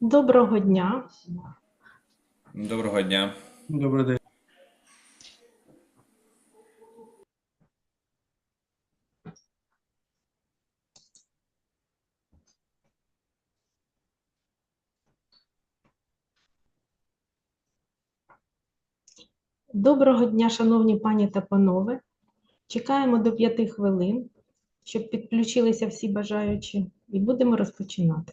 Доброго дня. Доброго дня. Добрий день. Доброго дня, шановні пані та панове. Чекаємо до п'яти хвилин, щоб підключилися всі бажаючі, і будемо розпочинати.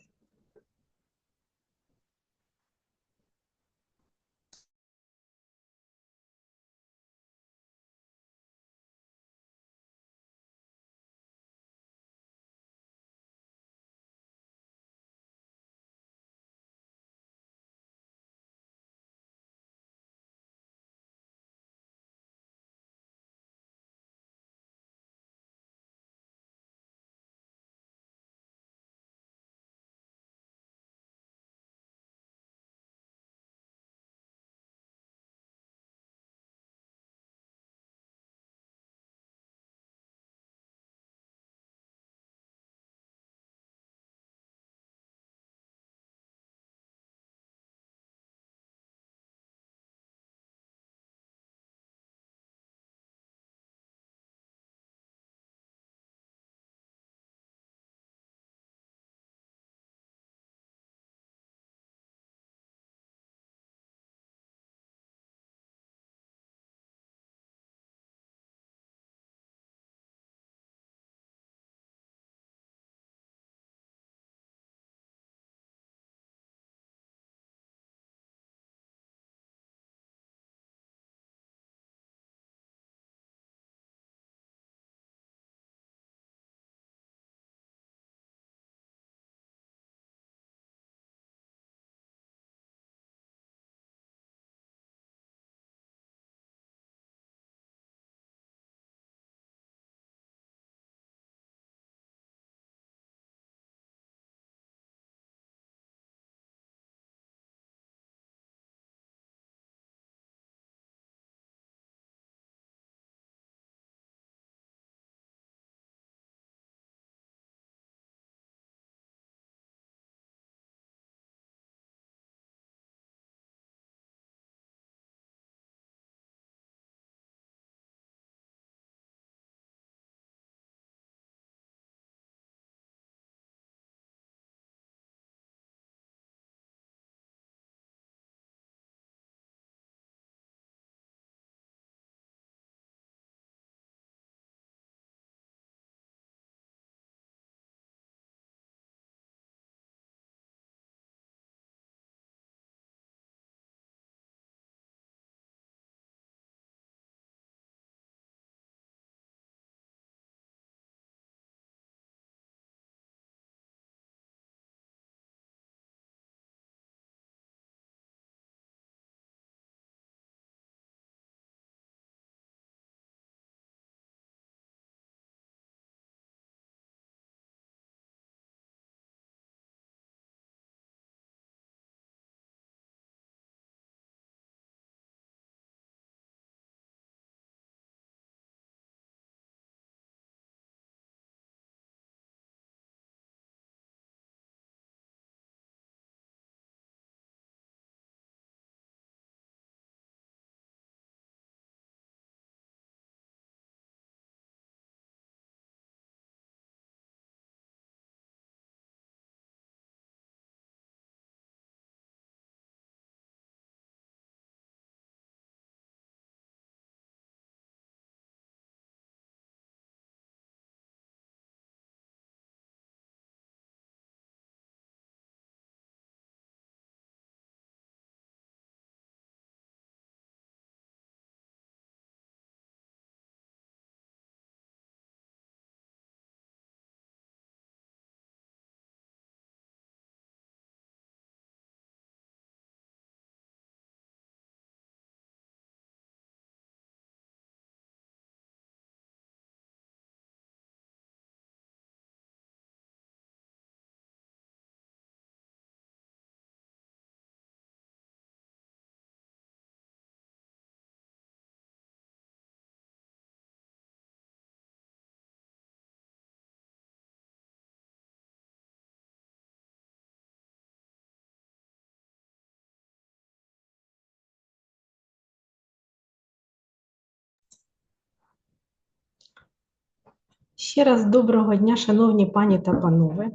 Ще раз доброго дня, шановні пані та панове.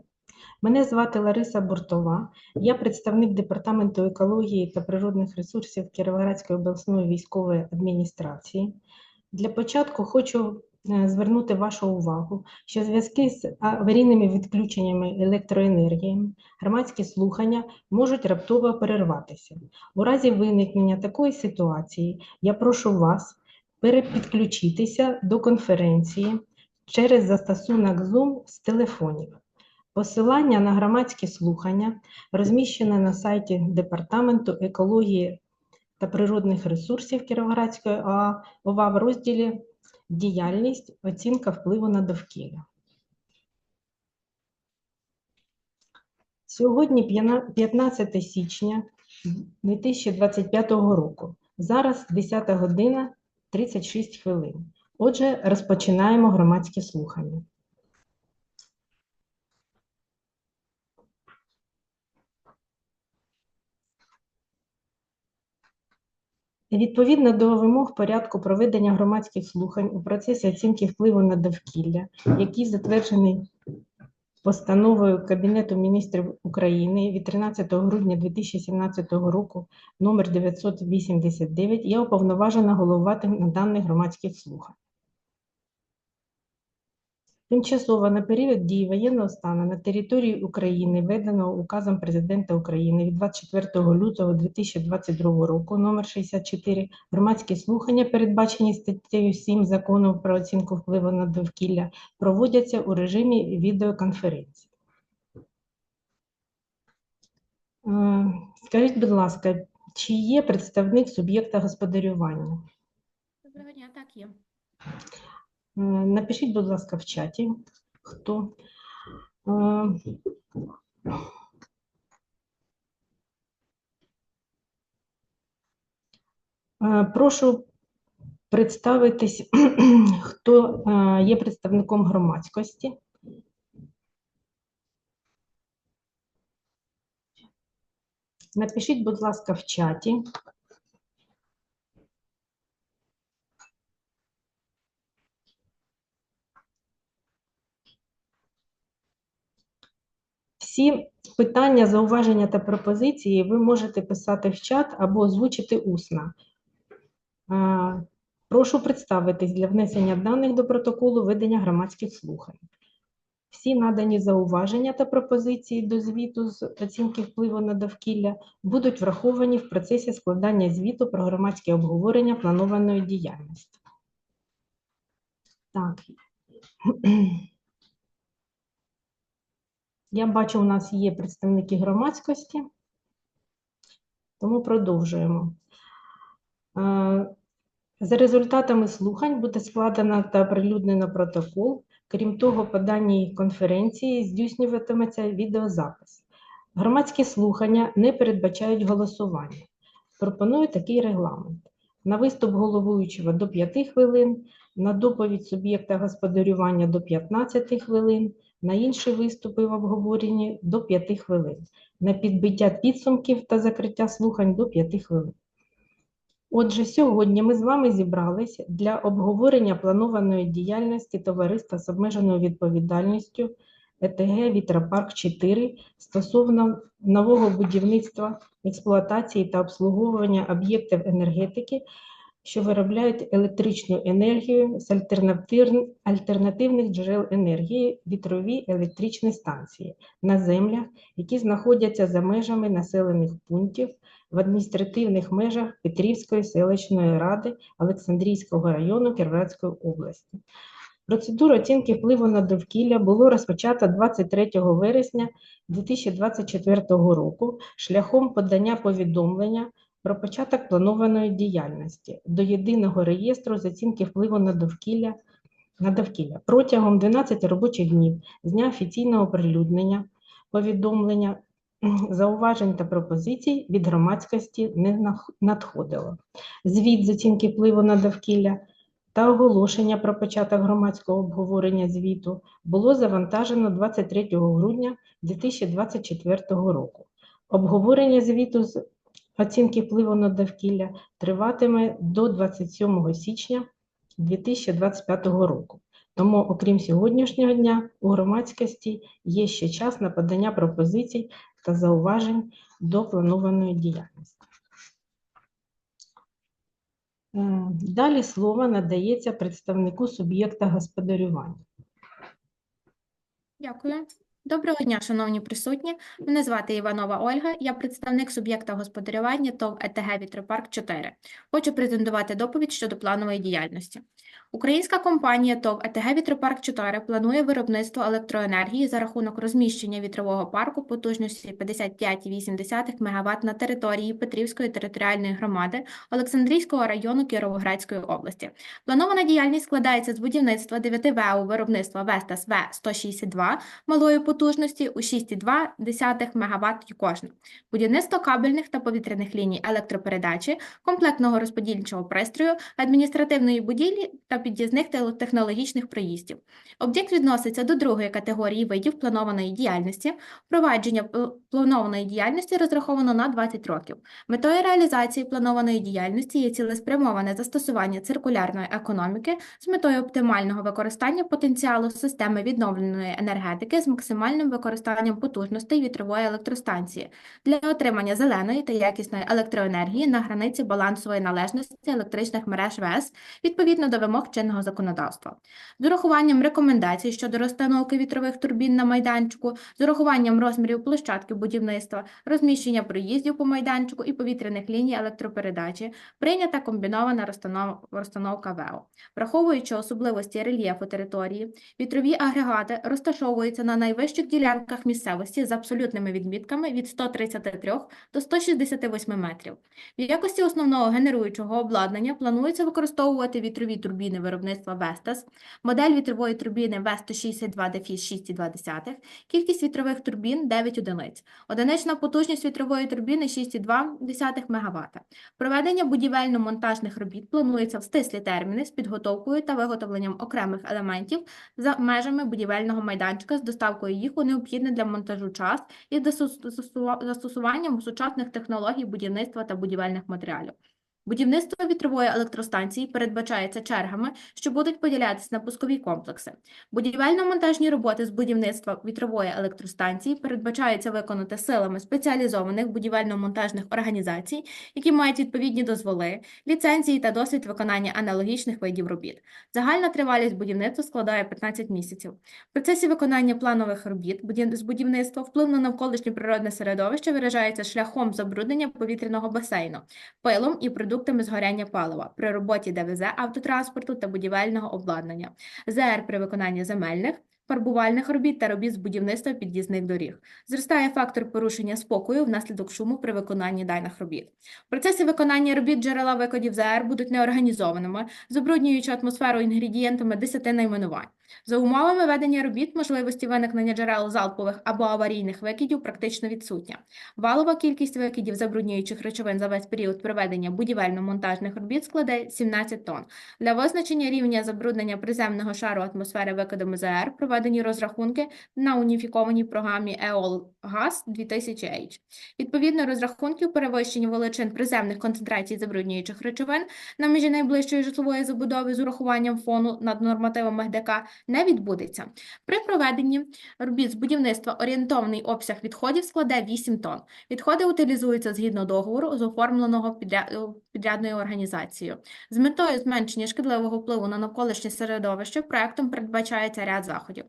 Мене звати Лариса Буртова. Я представник Департаменту екології та природних ресурсів Кіровоградської обласної військової адміністрації. Для початку хочу е, звернути вашу увагу, що в зв'язку з аварійними відключеннями електроенергії громадські слухання можуть раптово перерватися. У разі виникнення такої ситуації я прошу вас перепідключитися до конференції через застосунок Zoom з телефонів. Посилання на громадські слухання розміщене на сайті Департаменту екології та природних ресурсів Кіровоградської ОВА в розділі Діяльність, оцінка впливу на довкілля. Сьогодні 15 січня 2025 року. Зараз 10 година 36 хвилин. Отже, розпочинаємо громадські слухання. Відповідно до вимог порядку проведення громадських слухань у процесі оцінки впливу на довкілля, який затверджений постановою Кабінету міністрів України від 13 грудня 2017 року номер 989, я уповноважена головувати на даних громадських слухань. Тимчасово на період дії воєнного стану на території України, введеного указом Президента України від 24 лютого 2022 року, номер 64, громадські слухання, передбачені статтею 7 Закону про оцінку впливу на довкілля, проводяться у режимі відеоконференції. Е, Скажіть, будь ласка, чи є представник суб'єкта господарювання? Доброго дня, так є. Е, Напишіть, будь ласка, в чаті, хто. Е, е, Прошу представитись, хто є представником громадськості. Напишіть, будь ласка, в чаті. Всі питання, зауваження та пропозиції ви можете писати в чат або озвучити усно. Прошу представитись для внесення даних до протоколу ведення громадських слухань. Всі надані зауваження та пропозиції до звіту з оцінки впливу на довкілля будуть враховані в процесі складання звіту про громадське обговорення планованої діяльності. Так. Я бачу, у нас є представники громадськості, тому продовжуємо. Е, За результатами слухань буде складено та оприлюднено протокол. Крім того, по даній конференції здійснюватиметься відеозапис. Громадські слухання не передбачають голосування. Пропоную такий регламент. На виступ головуючого до 5 хвилин, на доповідь суб'єкта господарювання до 15 хвилин, на інші виступи в обговоренні до 5 хвилин, на підбиття підсумків та закриття слухань до 5 хвилин. Отже, сьогодні ми з вами зібрались для обговорення планованої діяльності товариства з обмеженою відповідальністю ЕТГ Вітропарк 4 стосовно нового будівництва, експлуатації та обслуговування об'єктів енергетики, що виробляють електричну енергію з альтернативних джерел енергії, вітрові електричні станції на землях, які знаходяться за межами населених пунктів в адміністративних межах Петрівської селищної ради Олександрійського району Кіровоградської області. Процедуру оцінки впливу на довкілля було розпочато 23 вересня 2024 року шляхом подання повідомлення про початок планованої діяльності до єдиного реєстру з оцінки впливу на довкілля на довкілля протягом 12 робочих днів з дня офіційного оприлюднення повідомлення зауважень та пропозицій від громадськості не надходило. Звіт з оцінки впливу на довкілля та оголошення про початок громадського обговорення звіту було завантажено 23 грудня 2024 року. Обговорення звіту з оцінки впливу на довкілля триватиме до 27 січня 2025 року. Тому, окрім сьогоднішнього дня, у громадськості є ще час на подання пропозицій та зауважень до планованої діяльності. Е, Далі слово надається представнику суб'єкта господарювання. Дякую. Доброго дня, шановні присутні. Мене звати Іванова Ольга. Я представник суб'єкта господарювання ТОВ ЕТГ Вітропарк 4. Хочу презентувати доповідь щодо планової діяльності. Українська компанія ТОВ ЕТГ Вітропарк 4 планує виробництво електроенергії за рахунок розміщення вітрового парку потужністю 55,8 МВт на території Петрівської територіальної громади Олександрійського району Кіровоградської області. Планована діяльність складається з будівництва 9 ВЕУ виробництва Vestas В162 малої потужності у 6,2 МВт кожна, будівництво кабельних та повітряних ліній електропередачі, комплектного розподільчого пристрою, адміністративної будівлі та під'їзних те- технологічних проїздів. Об'єкт відноситься до другої категорії видів планованої діяльності. Впровадження планованої діяльності розраховано на 20 років. Метою реалізації планованої діяльності є цілеспрямоване застосування циркулярної економіки з метою оптимального використання потенціалу системи відновленої енергетики з максимальним використанням потужностей вітрової електростанції для отримання зеленої та якісної електроенергії на границі балансової належності електричних мереж ВЕС відповідно до вимог чинного законодавства. З урахуванням рекомендацій щодо розстановки вітрових турбін на майданчику, з урахуванням розмірів площадки будівництва, розміщення проїздів по майданчику і повітряних ліній електропередачі, прийнята комбінована розстановка ВЕО. Враховуючи особливості рельєфу території, вітрові агрегати розташовуються на найвищих ділянках місцевості з абсолютними відмітками від 133 до 168 метрів. В якості основного генеруючого обладнання планується використовувати вітрові турбіни виробництва Vestas, модель вітрової турбіни V162-6,2, кількість вітрових турбін 9 одиниць, одинична потужність вітрової турбіни 6,2 МВт. Проведення будівельно-монтажних робіт планується в стислі терміни з підготовкою та виготовленням окремих елементів за межами будівельного майданчика з доставкою їх у необхідний для монтажу час і застосуванням сучасних технологій будівництва та будівельних матеріалів. Будівництво вітрової електростанції передбачається чергами, що будуть поділятися на пускові комплекси. Будівельно-монтажні роботи з будівництва вітрової електростанції передбачається виконати силами спеціалізованих будівельно-монтажних організацій, які мають відповідні дозволи, ліцензії та досвід виконання аналогічних видів робіт. Загальна тривалість будівництва складає 15 місяців. В процесі виконання планових робіт з будівництва вплив на навколишнє природне середовище виражається шляхом забруднення повітряного басейну, пилом і продуктами згоряння палива при роботі ДВЗ автотранспорту та будівельного обладнання, ЗР при виконанні земельних, фарбувальних робіт та робіт з будівництва під'їзних доріг. Зростає фактор порушення спокою внаслідок шуму при виконанні даних робіт. В процесі виконання робіт джерела викидів ЗР будуть неорганізованими, забруднюючи атмосферу інгредієнтами 10 найменувань. За умовами ведення робіт можливості виникнення джерел залпових або аварійних викидів практично відсутня. Валова кількість викидів забруднюючих речовин за весь період проведення будівельно-монтажних робіт складе 17 тонн. Для визначення рівня забруднення приземного шару атмосфери викидами ЗР проведені розрахунки на уніфікованій програмі EOL GAS 2000H. Відповідно розрахунків перевищення величин приземних концентрацій забруднюючих речовин на межі найближчої житлової забудови з урахуванням фону над нормативами ГДК не відбудеться. При проведенні робіт з будівництва орієнтовний обсяг відходів складе 8 тонн. Відходи утилізуються згідно договору з оформленого підрядною організацією. З метою зменшення шкідливого впливу на навколишнє середовище проектом передбачається ряд заходів.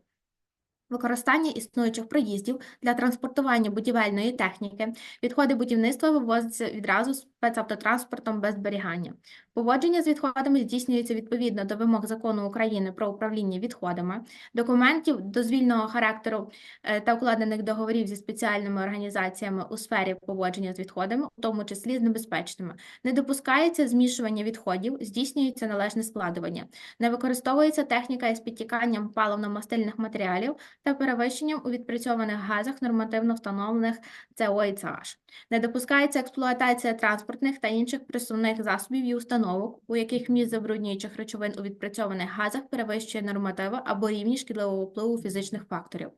Використання існуючих проїздів для транспортування будівельної техніки. Відходи будівництва вивозяться відразу спецавтотранспортом без зберігання. Поводження з відходами здійснюється відповідно до вимог Закону України про управління відходами, документів дозвільного характеру е, та укладених договорів зі спеціальними організаціями у сфері поводження з відходами, у тому числі з небезпечними. Не допускається змішування відходів, здійснюється належне складування. Не використовується техніка із підтіканням паливно-мастильних матеріалів та перевищенням у відпрацьованих газах нормативно встановлених ЦО і CH. Не допускається експлуатація транспорту транспортних та інших присувних засобів і установок, у яких вміст забруднюючих речовин у відпрацьованих газах перевищує нормативи або рівні шкідливого впливу фізичних факторів.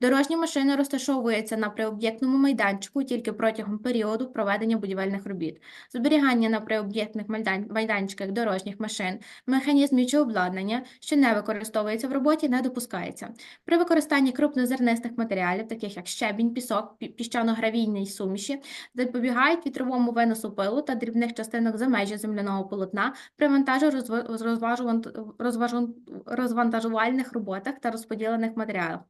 Дорожні машини розташовуються на приоб'єктному майданчику тільки протягом періоду проведення будівельних робіт. Зберігання на приоб'єктних майданчиках дорожніх машин, механізмів чи обладнання, що не використовується в роботі, не допускається. При використанні крупнозернистих матеріалів, таких як щебінь, пісок, пі- піщано-гравійні суміші, запобігають вітровому виносу пилу та дрібних частинок за межі земляного полотна при монтажу розвантажувальних роботах та розподілених матеріалах.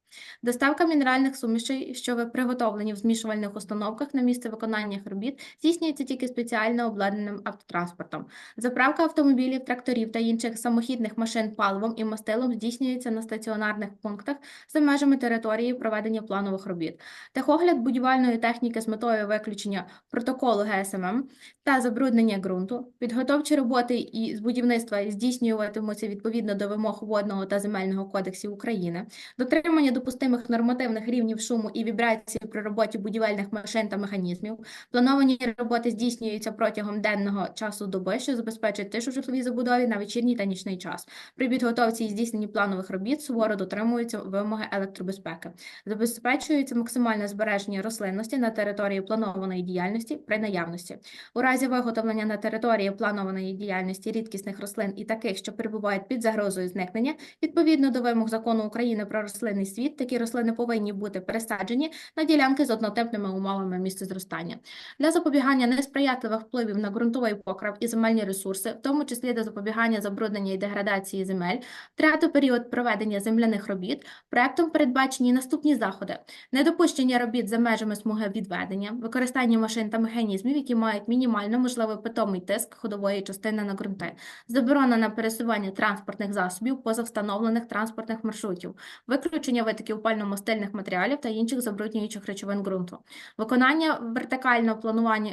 Доставка мінеральних сумішей, що ви приготовлені в змішувальних установках на місце виконання робіт, здійснюється тільки спеціально обладнаним автотранспортом. Заправка автомобілів, тракторів та інших самохідних машин паливом і мастилом здійснюється на стаціонарних пунктах за межами території проведення планових робіт. Техогляд будівельної техніки з метою виключення протоколу ГСММ та забруднення ґрунту. Підготовчі роботи і з будівництва здійснюватимуться відповідно до вимог водного та земельного кодексів України. Дотримання допустимих нормативних рівнів шуму і вібрації при роботі будівельних машин та механізмів. Плановані роботи здійснюються протягом денного часу доби, що забезпечить тишу житловій забудові на вечірній та нічний час. При підготовці і здійсненні планових робіт суворо дотримуються вимоги електробезпеки. Забезпечується максимальне збереження рослинності на території планованої діяльності при наявності. У разі виготовлення на території планованої діяльності рідкісних рослин і таких, що перебувають під загрозою зникнення, відповідно до вимог закону України про рослинний світ, такі рослини повинні бути пересаджені на ділянки з однотипними умовами місцезростання. Для запобігання несприятливих впливів на ґрунтовий покрив і земельні ресурси, в тому числі для запобігання забруднення і деградації земель, втрати період проведення земляних робіт, проектом передбачені наступні заходи: недопущення робіт за межами смуги відведення, використання машин та механізмів, які мають мінімально можливий питомий тиск ходової частини на ґрунти, заборона на пересування транспортних засобів поза встановлених транспортних маршрутів, виключення витоків пально-мастильних матеріалів та інших забруднюючих речовин ґрунту, виконання вертикального планування,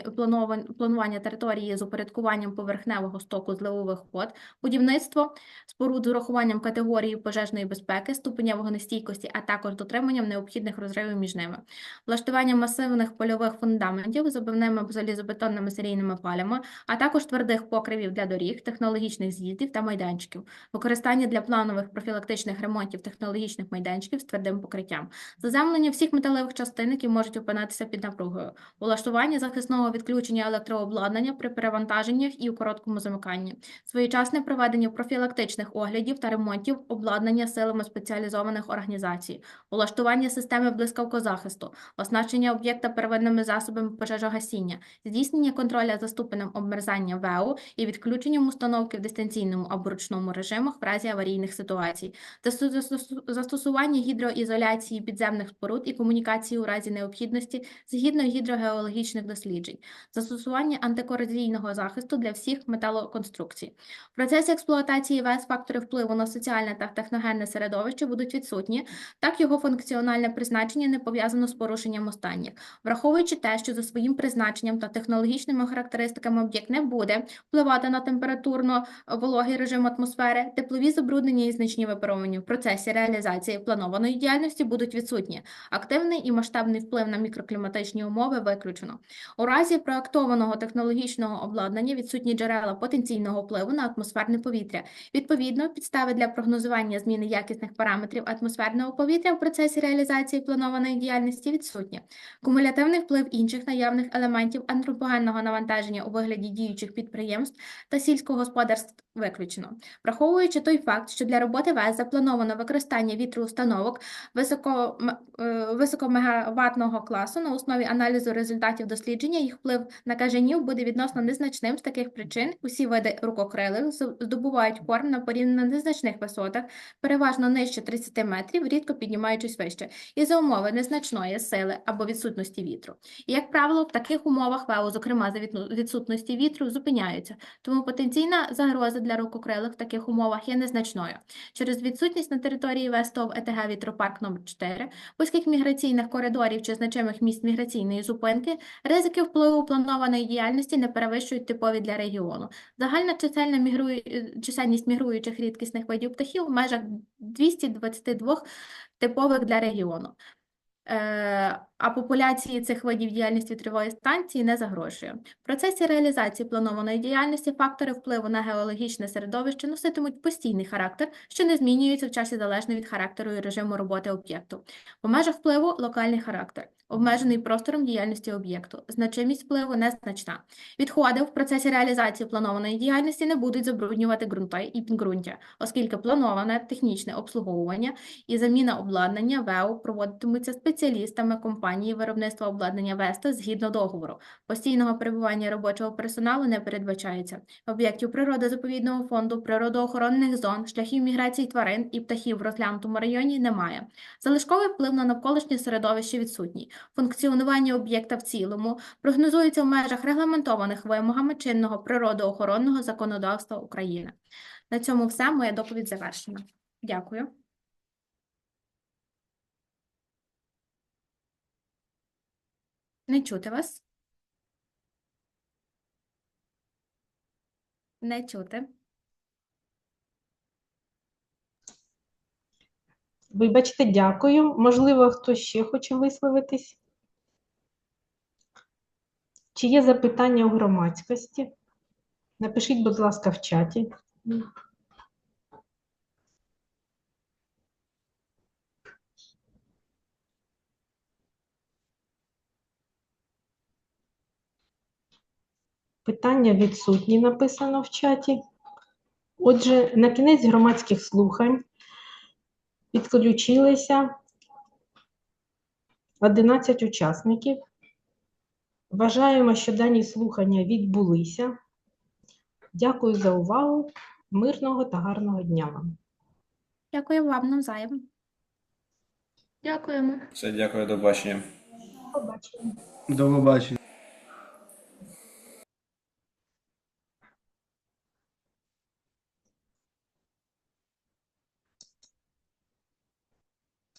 планування території з упорядкуванням поверхневого стоку зливових вод, будівництво споруд з урахуванням категорії пожежної безпеки, ступеня вогнестійкості, а також дотриманням необхідних розривів між ними, влаштування масивних польових фундаментів з забивними залізобетонними серійними палями, а також твердих покривів для доріг, технологічних з'їздів та майданчиків, використання для планових профілактичних ремонтів технологічних майданчиків з твердим покриттям, заземлення всіх металевих частин, які можуть опинатися під напругою, влаштування захисного відключення електрообладнання при перевантаженнях і у короткому замиканні, своєчасне проведення профілактичних оглядів та ремонтів обладнання силами спеціалізованих організацій, влаштування системи блискавкозахисту, оснащення об'єкта первинними засобами пожежогасіння, здійснення контроля за ступенем обмерзання ВЕУ і відключенням установки в дистанційному або ручному режимах в разі аварійних ситуацій, застосу- застосу- застосування гідроізоляції підземних споруд і комунікації у разі необхідності згідно гідрогеологічних досліджень, застосування антикорозійного захисту для всіх металоконструкцій. В процесі експлуатації ВЕС фактори впливу на соціальне та техногенне середовище будуть відсутні, так його функціональне призначення не пов'язано з порушенням останніх. Враховуючи те, що за своїм призначенням та технологічними характеристиками об'єкт не буде впливати на температурно вологий режим атмосфери, теплові забруднення і значні випаровування в процесі реалізації планованої діяльності будуть відсутні. Активний і масштабний вплив на мікрокліматичні умови виключено. У разі проектованого технологічного обладнання відсутні джерела потенційного впливу на атмосферне повітря. Відповідно, підстави для прогнозування зміни якісних параметрів атмосферного повітря в процесі реалізації планованої діяльності відсутні. Кумулятивний вплив інших наявних елементів антропогенного навантаження у вигляді діючих підприємств та сільськогосподарств виключено. Враховуючи той факт, що для роботи ВЕС заплановано використання вітроустановок високо, е, високомегаватного класу на основі аналізу результатів дослідження, їх вплив на кажанів буде відносно незначним з таких причин. Усі види рукокрилих здобувають корм на порівняно незначних висотах, переважно нижче 30 метрів, рідко піднімаючись вище, і за умови незначної сили або відсутності вітру. І, як правило, в таких умовах ВЕО, зокрема за відсутності вітру, зупиняються, тому потенційна загроза для рукокрилих в таких умовах є незначною. Через відсутність на території ВЕСТОВ ЕТГ Вітропарк номер 4 вузьких міграційних коридорів чи значимих місць міграційної зупинки, ризики впливу планованої діяльності не перевищують типові для регіону. Загальна чисельна мігрує... е, чисельність мігруючих рідкісних видів птахів в межах 222 типових для регіону. Е, а популяції цих видів діяльності вітрової станції не загрожує. В процесі реалізації планованої діяльності фактори впливу на геологічне середовище носитимуть постійний характер, що не змінюється в часі залежно від характеру і режиму роботи об'єкту. В межах впливу локальний характер, обмежений простором діяльності об'єкту. Значимість впливу незначна. Відходи в процесі реалізації планованої діяльності не будуть забруднювати ґрунти і підґрунтя, оскільки плановане технічне обслуговування і заміна обладнання ВЕО проводитимуться спеціалістами компанії виробництва обладнання Веста згідно договору. Постійного перебування робочого персоналу не передбачається. Об'єктів природозаповідного фонду, природоохоронних зон, шляхів міграції тварин і птахів в розглянутому районі немає. Залишковий вплив на навколишнє середовище відсутній. Функціонування об'єкта в цілому прогнозується в межах регламентованих вимогами чинного природоохоронного законодавства України. На цьому все. Моя доповідь завершена. Дякую. Не чути вас? Не чути. Вибачте, дякую. Можливо, хтось ще хоче висловитись? Чи є запитання у громадськості? Напишіть, будь ласка, в чаті. Питання відсутні, написано в чаті. Отже, на кінець громадських слухань підключилися 11 учасників. Вважаємо, що дані слухання відбулися. Дякую за увагу. Мирного та гарного дня вам. Дякую вам навзаєм. Дякуємо. Все, дякую, до побачення. Побачимо. До побачення.